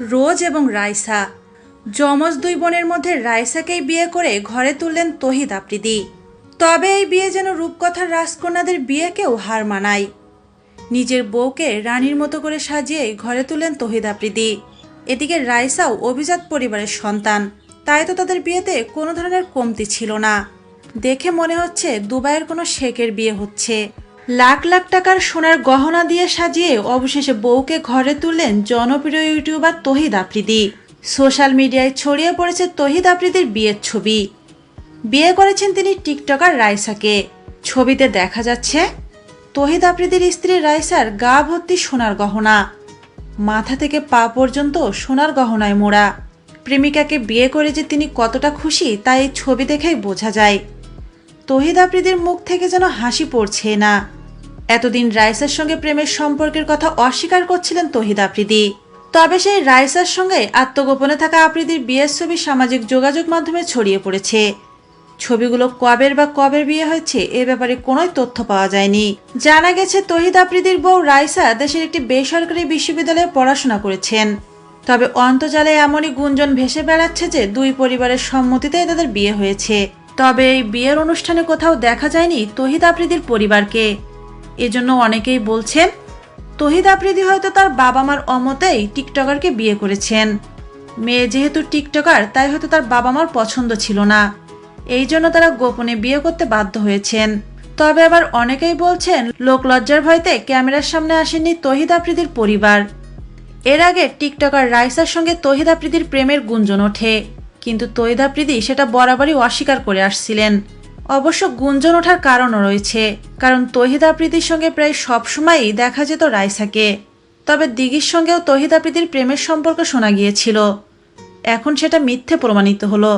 রোজ এবং রাইসা। যমজ দুই বোনের মধ্যে রাইসাকেই বিয়ে করে ঘরে তুললেন তহিদ আফ্রিদি তবে এই বিয়ে যেন রূপকথার রাজকন্যাদের বিয়েকেও হার মানায়। নিজের বউকে রানীর মতো করে সাজিয়ে ঘরে তুললেন তহিদ আফ্রিদি এদিকে রাইসাও অভিজাত পরিবারের সন্তান, তাই তো তাদের বিয়েতে কোনো ধরনের কমতি ছিল না। দেখে মনে হচ্ছে দুবাইয়ের কোনো শেখের বিয়ে হচ্ছে। লাখ লাখ টাকার সোনার গহনা দিয়ে সাজিয়ে অবশেষে বউকে ঘরে তুললেন জনপ্রিয় ইউটিউবার তহিদ আফ্রিদি। সোশ্যাল মিডিয়ায় ছড়িয়ে পড়েছে তহিদ আফ্রিদির বিয়ের ছবি। বিয়ে করেছেন তিনি টিকটকার রাইসাকে। ছবিতে দেখা যাচ্ছে, তহিদ আফ্রিদির স্ত্রী রাইসার গা ভর্তি সোনার গহনা। মাথা থেকে পা পর্যন্ত সোনার গহনায় মোড়া। প্রেমিকাকে বিয়ে করে যে তিনি কতটা খুশি, তা এই ছবি দেখেই বোঝা যায়। তহিদ আফ্রিদির মুখ থেকে যেন হাসি পড়ছে না। এতদিন রাইসার সঙ্গে প্রেমের সম্পর্কের কথা অস্বীকার করছিলেন তহিদ আফ্রিদি। তবে সেই রাইসার সঙ্গে আত্মগোপনে থাকা আফ্রিদির বিয়ের ছবি সামাজিক যোগাযোগ মাধ্যমে ছড়িয়ে পড়েছে। ছবিগুলো কবের বা কবের বিয়ে হয়েছে এ ব্যাপারে কোনোই তথ্য পাওয়া যায়নি। জানা গেছে, তহিদ আফ্রিদির বউ রাইসা দেশের একটি বেসরকারি বিশ্ববিদ্যালয়ে পড়াশোনা করেছেন। তবে অন্তজালে এমনই গুঞ্জন ভেসে বেড়াচ্ছে যে দুই পরিবারের সম্মতিতে তাদের বিয়ে হয়েছে। তবে এই বিয়ের অনুষ্ঠানে কোথাও দেখা যায়নি তহিদ আফ্রিদির পরিবারকে। এজন্য অনেকেই বলছেন, তহিদ আফ্রিদি হয়তো তার বাবা মার অমতেই টিকটকারকে বিয়ে করেছেন। মেয়ে যেহেতু টিকটকার, তাই হয়তো তার বাবা মার পছন্দ ছিল না। এই জন্য তারা গোপনে বিয়ে করতে বাধ্য হয়েছেন। তবে আবার অনেকেই বলছেন লোক লজ্জার ভয়তে ক্যামেরার সামনে আসেননি তহিদ আফ্রিদির পরিবার। এর আগে টিকটকার রাইসার সঙ্গে তহিদ আফ্রিদির প্রেমের গুঞ্জন ওঠে। কিন্তু তৈদা প্রীতি সেটা বরাবরই অস্বীকার করে আসছিলেন। অবশ্য গুঞ্জন ওঠার কারণও রয়েছে, কারণ তহিদা প্রীতির সঙ্গে প্রায় সবসময়ই দেখা যেত রাইসাকে। তবে দিঘির সঙ্গেও তহিদা প্রীতির প্রেমের সম্পর্ক শোনা গিয়েছিল। এখন সেটা মিথ্যে প্রমাণিত হলো।